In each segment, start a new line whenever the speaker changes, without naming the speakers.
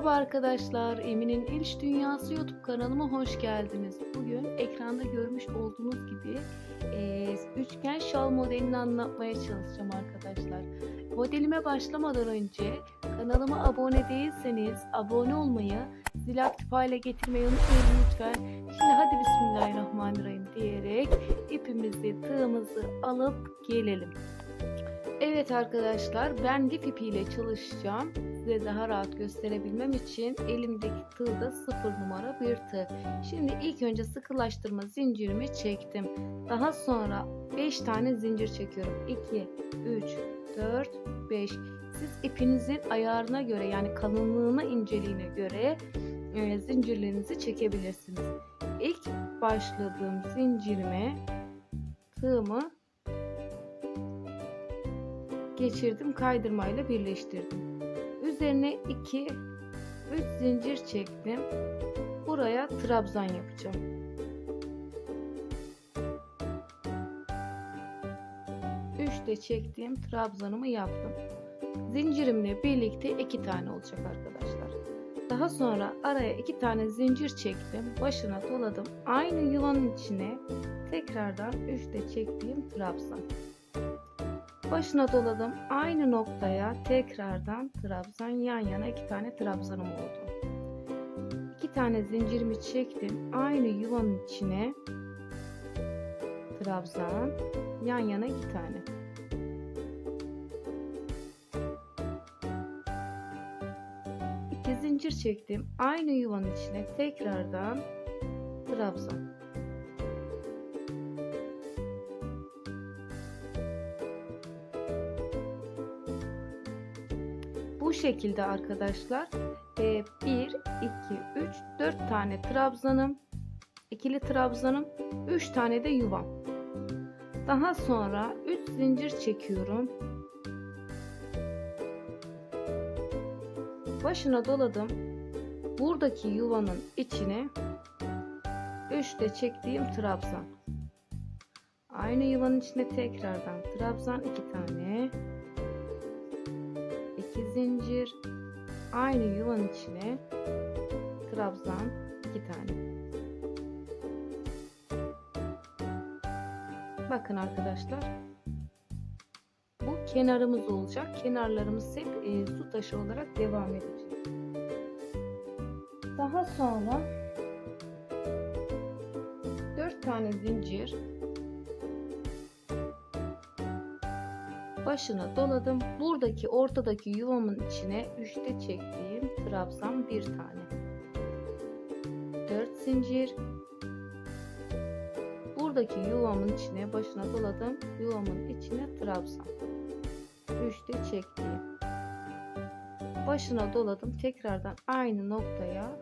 Merhaba arkadaşlar, Emin'in İliş Dünyası YouTube kanalıma hoş geldiniz. Bugün ekranda görmüş olduğunuz gibi e, üçgen şal modelini anlatmaya çalışacağım arkadaşlar. Modelime başlamadan önce kanalıma abone değilseniz abone olmayı, zil aktif hale getirmeyi unutmayın lütfen. Şimdi hadi Bismillahirrahmanirrahim diyerek ipimizi, tığımızı alıp gelelim. Evet arkadaşlar ben lif ipiyle çalışacağım. Size daha rahat gösterebilmem için elimdeki tığ da 0 numara bir tığ. Şimdi ilk önce sıkılaştırma zincirimi çektim. Daha sonra 5 tane zincir çekiyorum. 2, 3, 4, 5. Siz ipinizin ayarına göre yani kalınlığına inceliğine göre e, zincirlerinizi çekebilirsiniz. İlk başladığım zincirime tığımı geçirdim kaydırmayla birleştirdim. Üzerine 2 3 zincir çektim. Buraya trabzan yapacağım. Üç de çektiğim trabzanımı yaptım. Zincirimle birlikte iki tane olacak arkadaşlar. Daha sonra araya iki tane zincir çektim. Başına doladım. Aynı yuvanın içine tekrardan üç de çektiğim trabzan başına doladım. Aynı noktaya tekrardan trabzan yan yana iki tane trabzanım oldu. İki tane zincirimi çektim. Aynı yuvanın içine trabzan yan yana iki tane. İki zincir çektim. Aynı yuvanın içine tekrardan trabzan. Şekilde arkadaşlar 1 2 3 4 tane trabzanım ikili trabzanım 3 tane de yuvam. Daha sonra 3 zincir çekiyorum. Başına doladım. Buradaki yuvanın içine 3 de çektiğim trabzan. Aynı yuvanın içine tekrardan trabzan 2 tane. 2 zincir aynı yuvanın içine trabzan 2 tane. Bakın arkadaşlar bu kenarımız olacak. Kenarlarımız hep e, su taşı olarak devam edecek. Daha sonra 4 tane zincir başına doladım. Buradaki ortadaki yuvamın içine üçte çektiğim trabzan bir tane. 4 zincir. Buradaki yuvamın içine başına doladım. Yuvamın içine trabzan. Üçte çektiğim. Başına doladım. Tekrardan aynı noktaya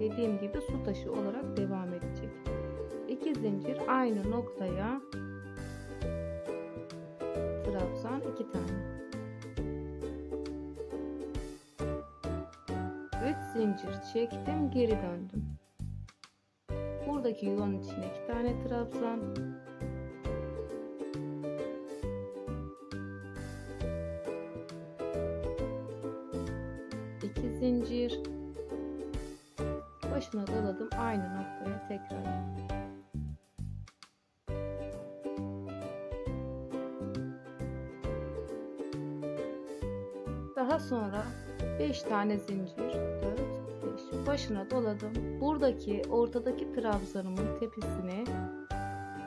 dediğim gibi su taşı olarak devam edecek. 2 zincir aynı noktaya trabzan iki tane. 3 zincir çektim geri döndüm. Buradaki yuvanın içine iki tane trabzan. iki zincir başına doladım aynı noktaya tekrar sonra 5 tane zincir 4 5 başına doladım. Buradaki ortadaki trabzanımın tepesine.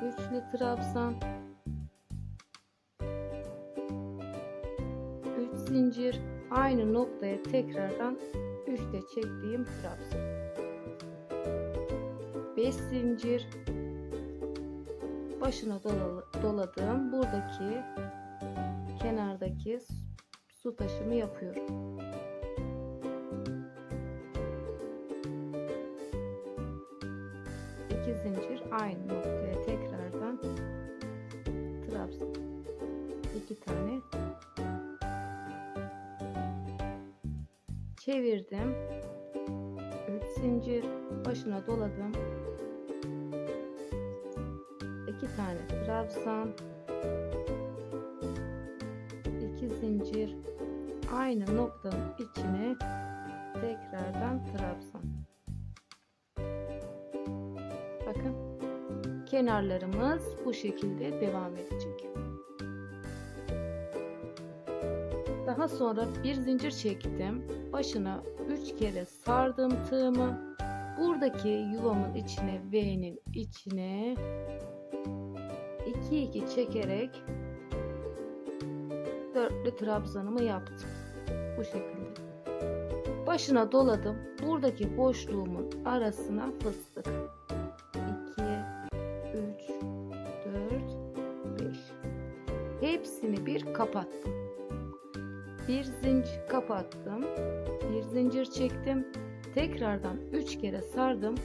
Üçlü trabzan? 3 zincir. Aynı noktaya tekrardan 3 de çektiğim trabzan. 5 zincir. Başına doladım. Buradaki kenardaki su taşımı yapıyorum. İki zincir aynı noktaya tekrardan trabzan. iki tane çevirdim. Üç zincir başına doladım. iki tane trabzan. iki zincir aynı noktanın içine tekrardan trabzan. Bakın kenarlarımız bu şekilde devam edecek. Daha sonra bir zincir çektim. Başına 3 kere sardım tığımı. Buradaki yuvamın içine V'nin içine 2 2 çekerek dörtlü trabzanımı yaptım. Bu şekilde. Başına doladım. Buradaki boşluğumun arasına fıstık. 2 3 4 5 Hepsini bir kapattım. Bir zincir kapattım. Bir zincir çektim. Tekrardan 3 kere sardım.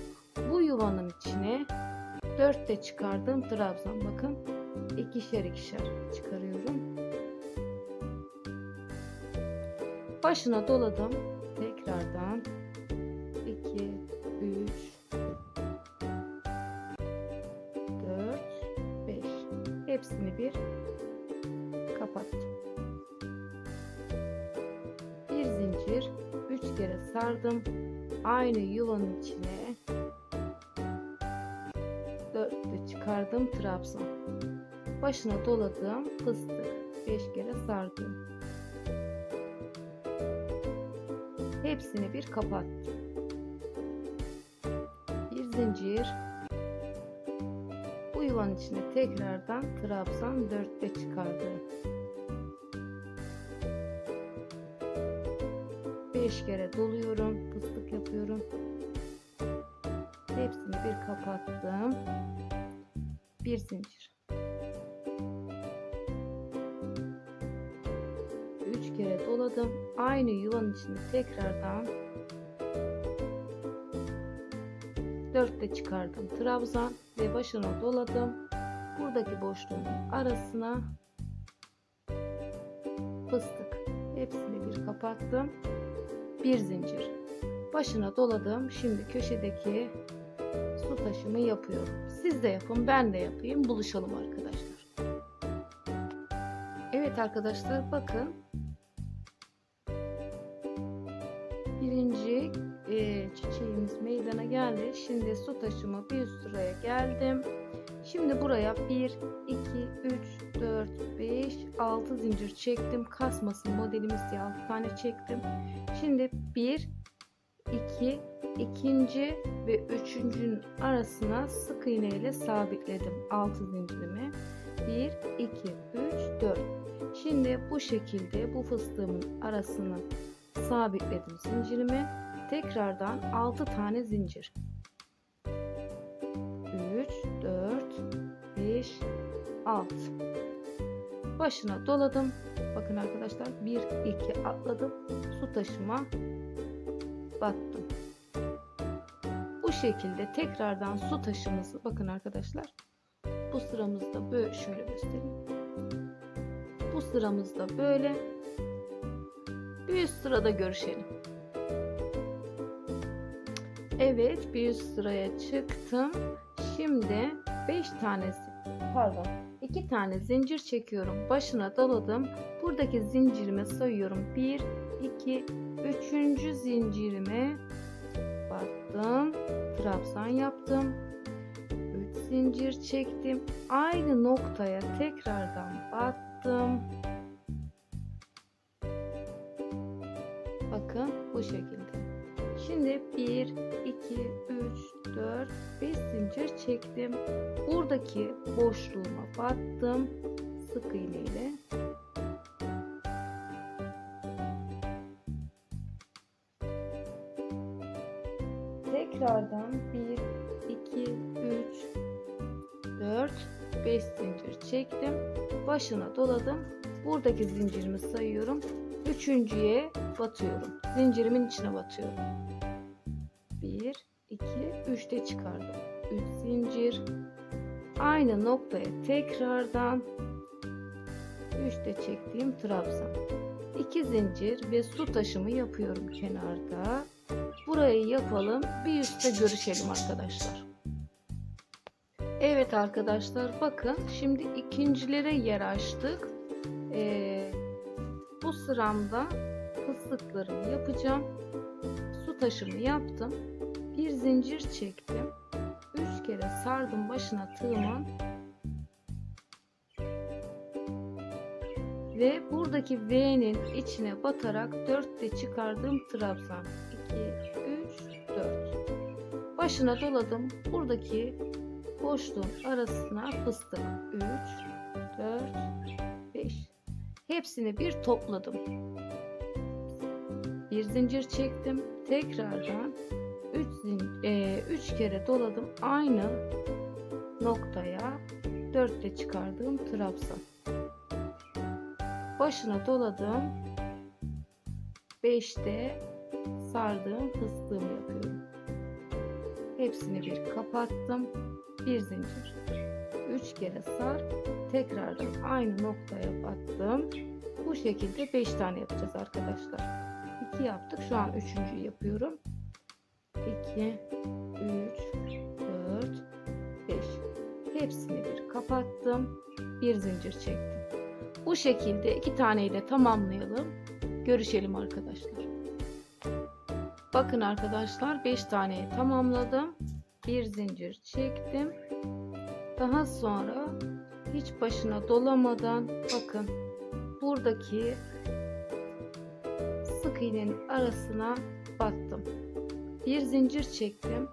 Bu yuvanın içine 4 de çıkardım trabzan. Bakın ikişer ikişer çıkarıyorum. Başına doladım. Tekrardan 2 3 4 5 hepsini bir kapattım. Bir zincir 3 kere sardım. Aynı yuvanın içine 4 de çıkardım trabzan. Başına doladım fıstık 5 kere sardım. Hepsini bir kapattım. Bir zincir. Bu yuvanın içine tekrardan trabzan 4'te çıkardım. 5 kere doluyorum. Fıstık yapıyorum. Hepsini bir kapattım. Bir zincir. Doladım. Aynı yuvanın içine tekrardan 4 de çıkardım. Trabzan ve başına doladım. Buradaki boşluğun arasına fıstık. Hepsini bir kapattım. Bir zincir. Başına doladım. Şimdi köşedeki su taşımı yapıyorum. Siz de yapın, ben de yapayım. Buluşalım arkadaşlar. Evet arkadaşlar bakın Şimdi su taşıma bir üst sıraya geldim. Şimdi buraya 1, 2, 3, 4, 5, 6 zincir çektim. Kasmasın modelimiz diye 6 tane çektim. Şimdi 1, 2, ikinci ve üçüncünün arasına sık iğne ile sabitledim 6 zincirimi. 1, 2, 3, 4. Şimdi bu şekilde bu fıstığımın arasına sabitledim zincirimi. Tekrardan 6 tane zincir. 5, 6. Başına doladım. Bakın arkadaşlar 1, 2 atladım. Su taşıma battım. Bu şekilde tekrardan su taşımızı bakın arkadaşlar. Bu sıramızda böyle şöyle göstereyim. Bu sıramızda böyle bir üst sırada görüşelim. Evet bir üst sıraya çıktım. Şimdi 5 tanesi pardon 2 tane zincir çekiyorum. Başına doladım. Buradaki zincirimi sayıyorum. 1 2 3. zincirime battım. Trabzan yaptım. 3 zincir çektim. Aynı noktaya tekrardan battım. Bakın bu şekilde. Şimdi 1, 2, 3, 4, 5 zincir çektim. Buradaki boşluğuma battım. Sık iğne ile. Tekrardan 1, 2, 3, 4, 5 zincir çektim. Başına doladım. Buradaki zincirimi sayıyorum. Üçüncüye batıyorum. Zincirimin içine batıyorum. 1, 2, 3 de çıkardım. 3 zincir. Aynı noktaya tekrardan 3 de çektiğim trabzan. 2 zincir ve su taşımı yapıyorum kenarda. Burayı yapalım. Bir üstte görüşelim arkadaşlar. Evet arkadaşlar bakın şimdi ikincilere yer açtık. Ee, bu sıramda fıstıklarımı yapacağım. taşımı yaptım. Bir zincir çektim. 3 kere sardım başına tığımın. Ve buradaki V'nin içine batarak 4 de çıkardığım trabzan. 2, 3, 4. Başına doladım. Buradaki boşluğun arasına fıstık. 3, 4, 5. Hepsini bir topladım. Bir zincir çektim. Tekrardan 3 3 kere doladım. Aynı noktaya 4 de çıkardığım trabzan. Başına doladım. 5'te sardığım fıstığımı yapıyorum. Hepsini bir kapattım. Bir zincir. 3 kere sar. Tekrardan aynı noktaya battım. Bu şekilde 5 tane yapacağız arkadaşlar. 2 yaptık. Şu an 3. yapıyorum. 2 3 4 5 Hepsini bir kapattım. Bir zincir çektim. Bu şekilde iki tane ile tamamlayalım. Görüşelim arkadaşlar. Bakın arkadaşlar 5 taneyi tamamladım. Bir zincir çektim. Daha sonra hiç başına dolamadan bakın buradaki sık iğnenin arasına battım. Bir zincir çektim.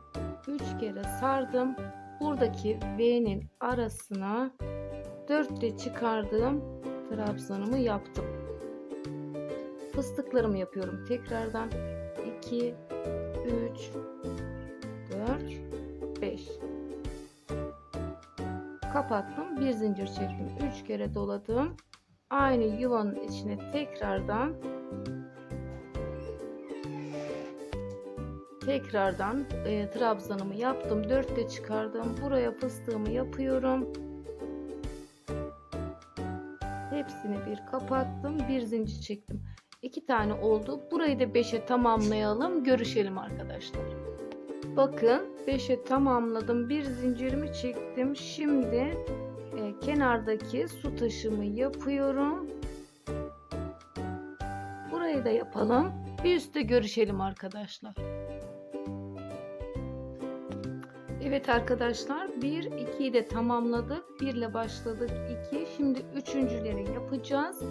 3 kere sardım. Buradaki V'nin arasına 4 de çıkardığım trabzanımı yaptım. Fıstıklarımı yapıyorum tekrardan. 2 3 4 5 kapattım. Bir zincir çektim. 3 kere doladım. Aynı yuvanın içine tekrardan tekrardan e, trabzanımı yaptım. 4 de çıkardım. Buraya fıstığımı yapıyorum. Hepsini bir kapattım. Bir zincir çektim. 2 tane oldu. Burayı da 5'e tamamlayalım. Görüşelim arkadaşlar. Bakın 5'e tamamladım. Bir zincirimi çektim. Şimdi e, kenardaki su taşımı yapıyorum. Burayı da yapalım. Bir üstte görüşelim arkadaşlar. Evet arkadaşlar 1 2'yi de tamamladık. 1 ile başladık 2. Şimdi üçüncüleri yapacağız.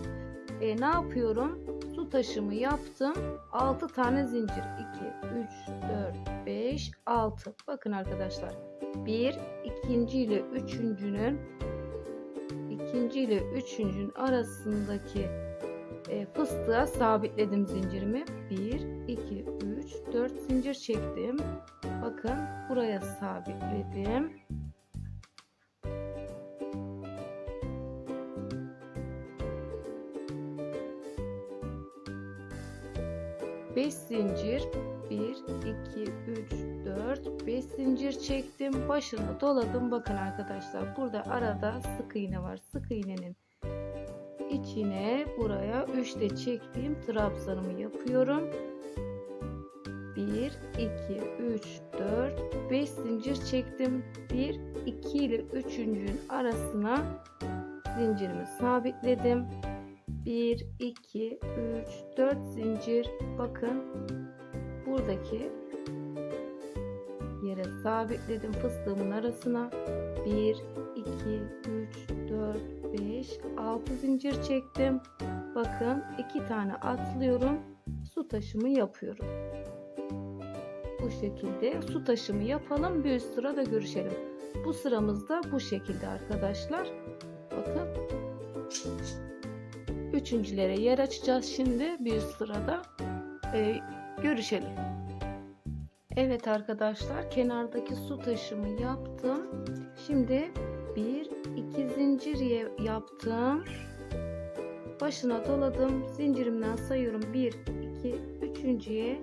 E, ne yapıyorum? Su taşımı yaptım. 6 tane zincir. 2 3 4 5 6. Bakın arkadaşlar. 1 ikinci ile üçüncünün ikinci ile üçüncünün arasındaki e, fıstığa sabitledim zincirimi. 1 2 3 4 zincir çektim. Bakın buraya sabitledim. Beş zincir 1 2 3 4 5 zincir çektim. Başına doladım. Bakın arkadaşlar burada arada sık iğne var. Sık iğnenin içine buraya 3 de çektiğim trabzanımı yapıyorum. 1 2 3 4 5 zincir çektim. 1 2 ile 3'üncünün arasına zincirimi sabitledim. 1 2 3 4 zincir. Bakın buradaki yere sabitledim fıstığımın arasına. 1 2 3 4 5 6 zincir çektim. Bakın iki tane atlıyorum su taşımı yapıyorum. Bu şekilde su taşımı yapalım bir üst sırada görüşelim. Bu sıramızda bu şekilde arkadaşlar. Bakın. Üçüncülere yer açacağız şimdi bir üst sırada. Ee, görüşelim. Evet arkadaşlar kenardaki su taşımı yaptım. Şimdi bir iki zincir yaptım. Başına doladım. Zincirimden sayıyorum. 1 2 üçüncüye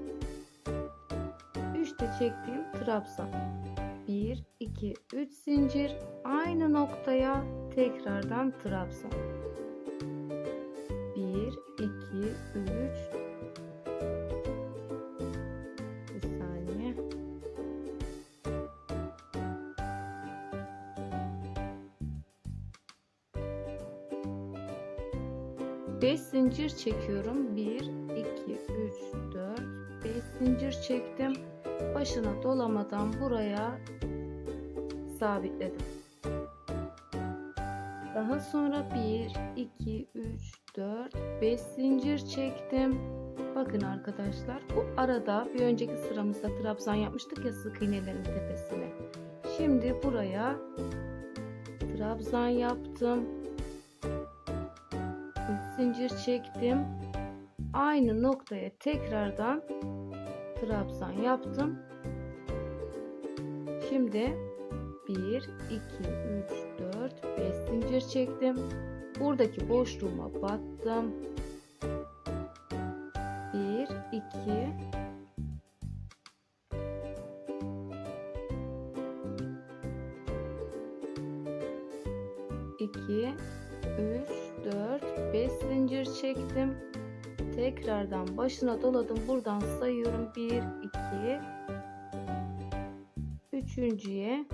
3 de çektiğim trabzan. 1 2 3 zincir. Aynı noktaya tekrardan trabzan. 1 2 3 zincir çekiyorum. 1 2 3 4 5 zincir çektim. Başına dolamadan buraya sabitledim. Daha sonra 1, 2, 3, 4, 5 zincir çektim. Bakın arkadaşlar bu arada bir önceki sıramızda trabzan yapmıştık ya sık iğnelerin tepesine. Şimdi buraya trabzan yaptım. 3 zincir çektim. Aynı noktaya tekrardan trabzan yaptım. Şimdi 1, 2, 3, 4, 5 zincir çektim. Buradaki boşluğuma battım. 1, 2, iki, üç, dört, beş zincir çektim. Tekrardan başına doladım. Buradan sayıyorum. Bir, iki, üçüncüye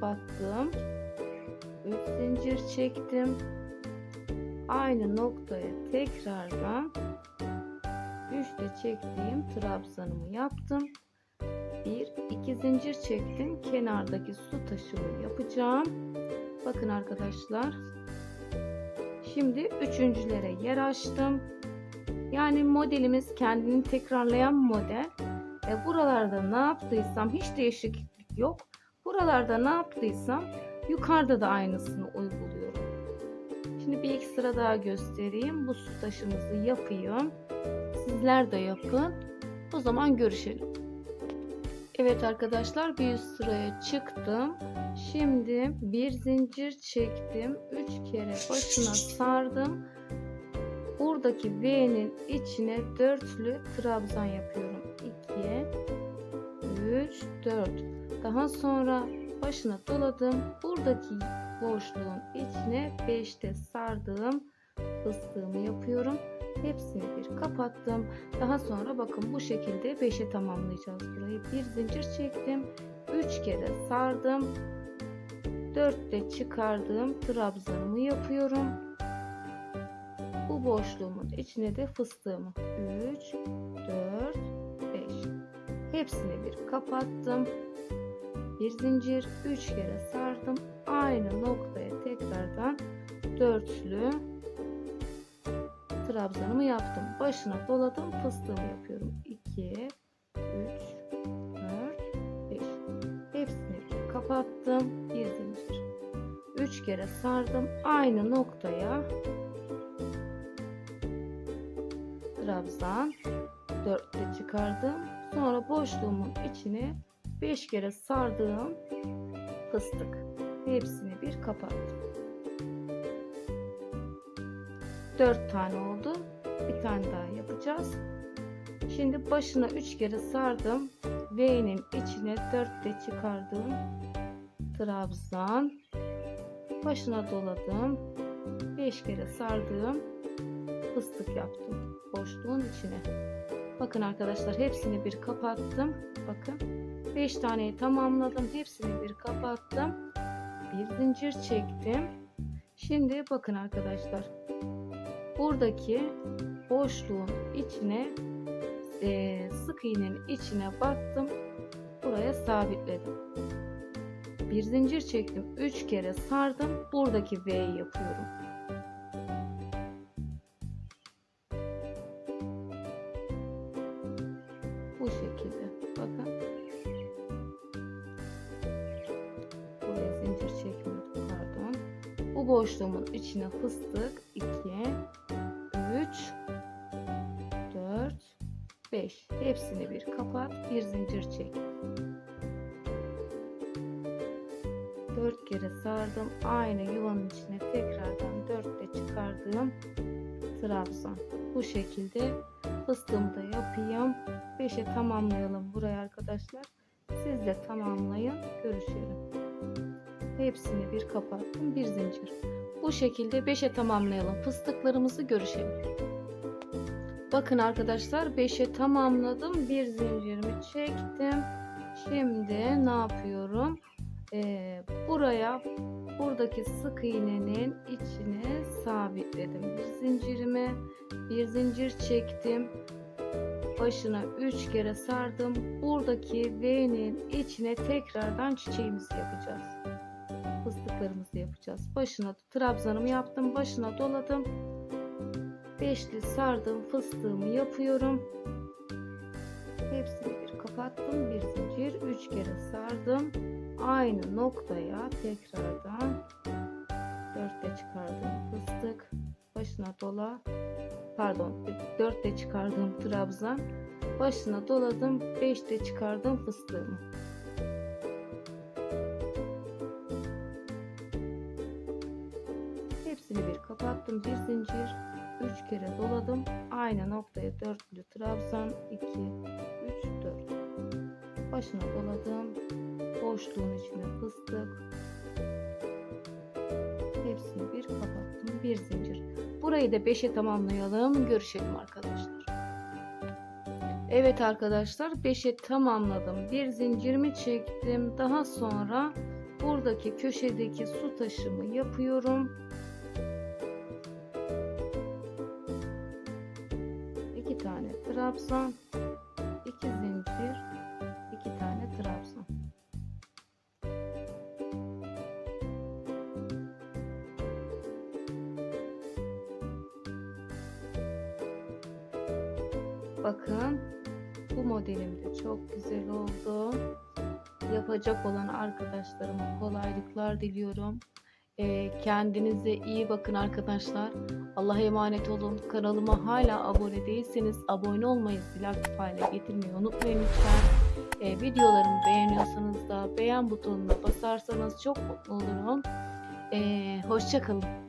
battım. Üç zincir çektim. Aynı noktaya tekrardan üçte çektiğim trabzanımı yaptım. Zincir çektim. Kenardaki su taşımı yapacağım. Bakın arkadaşlar. Şimdi üçüncülere yer açtım. Yani modelimiz kendini tekrarlayan model. E buralarda ne yaptıysam hiç değişiklik yok. Buralarda ne yaptıysam yukarıda da aynısını uyguluyorum. Şimdi bir iki sıra daha göstereyim. Bu su taşımızı yapayım. Sizler de yapın. O zaman görüşelim. Evet arkadaşlar bir üst sıraya çıktım. Şimdi bir zincir çektim. Üç kere başına sardım. Buradaki V'nin içine dörtlü trabzan yapıyorum. 2 3 4 Daha sonra başına doladım. Buradaki boşluğun içine 5'te sardığım fıstığımı yapıyorum. Hepsini bir kapattım. Daha sonra bakın bu şekilde 5'e tamamlayacağız burayı. Bir zincir çektim. 3 kere sardım. 4'te çıkardığım trabzanımı yapıyorum. Bu boşluğumun içine de fıstığımı 3 4 5 hepsini bir kapattım. Bir zincir 3 kere sardım. Aynı noktaya tekrardan dörtlü trabzanımı yaptım. Başına doladım. Fıstığımı yapıyorum. 2 3 4 5 Hepsini kapattım. Bir zincir. 3 kere sardım. Aynı noktaya trabzan 4'te çıkardım. Sonra boşluğumun içine 5 kere sardığım fıstık. Hepsini bir kapattım. 4 tane oldu. Bir tane daha yapacağız. Şimdi başına 3 kere sardım. V'nin içine 4'te çıkardım. Trabzan. Başına doladım. 5 kere sardım. Fıstık yaptım. Boşluğun içine. Bakın arkadaşlar hepsini bir kapattım. Bakın 5 taneyi tamamladım. Hepsini bir kapattım. Bir zincir çektim. Şimdi bakın arkadaşlar buradaki boşluğun içine e, sık iğnenin içine battım buraya sabitledim. Bir zincir çektim 3 kere sardım buradaki V'yi yapıyorum. Bu şekilde bakın. Buraya zincir çekmiyorduk pardon. Bu boşluğumun içine fıstık 2 5 hepsini bir kapat bir zincir çek. 4 kere sardım aynı yuvanın içine tekrardan 4'te çıkardığım trabzan bu şekilde fıstığımı da yapayım. 5'e tamamlayalım buraya arkadaşlar. Siz de tamamlayın görüşelim. Hepsini bir kapattım bir zincir. Bu şekilde 5'e tamamlayalım. Fıstıklarımızı görüşelim bakın arkadaşlar 5'e tamamladım bir zincirimi çektim şimdi ne yapıyorum ee, buraya buradaki sık iğnenin içine sabitledim. Bir zincirimi bir zincir çektim. Başına 3 kere sardım. Buradaki V'nin içine tekrardan çiçeğimizi yapacağız. Fıstıklarımızı yapacağız. Başına trabzanımı yaptım. Başına doladım. Beşli sardım. Fıstığımı yapıyorum. Hepsini bir kapattım. Bir zincir. 3 kere sardım. Aynı noktaya tekrardan dörtte çıkardığım fıstık başına dola pardon dörtte çıkardığım trabzan başına doladım beşte çıkardığım fıstığımı hepsini bir kapattım bir zincir üç kere doladım. Aynı noktaya dörtlü trabzan. 2 3 4 başına doladım. Boşluğun içine fıstık. Hepsini bir kapattım. Bir zincir. Burayı da 5'e tamamlayalım. Görüşelim arkadaşlar. Evet arkadaşlar 5'e tamamladım. Bir zincirimi çektim. Daha sonra buradaki köşedeki su taşımı yapıyorum trabzan iki zincir iki tane trabzan Bakın bu modelim de çok güzel oldu. Yapacak olan arkadaşlarıma kolaylıklar diliyorum. Ee, kendinize iyi bakın arkadaşlar. Allah'a emanet olun. Kanalıma hala abone değilseniz abone olmayı, zil aktif getirmeyi unutmayın lütfen. Ee, videolarımı beğeniyorsanız da beğen butonuna basarsanız çok mutlu olurum. Ee, Hoşçakalın.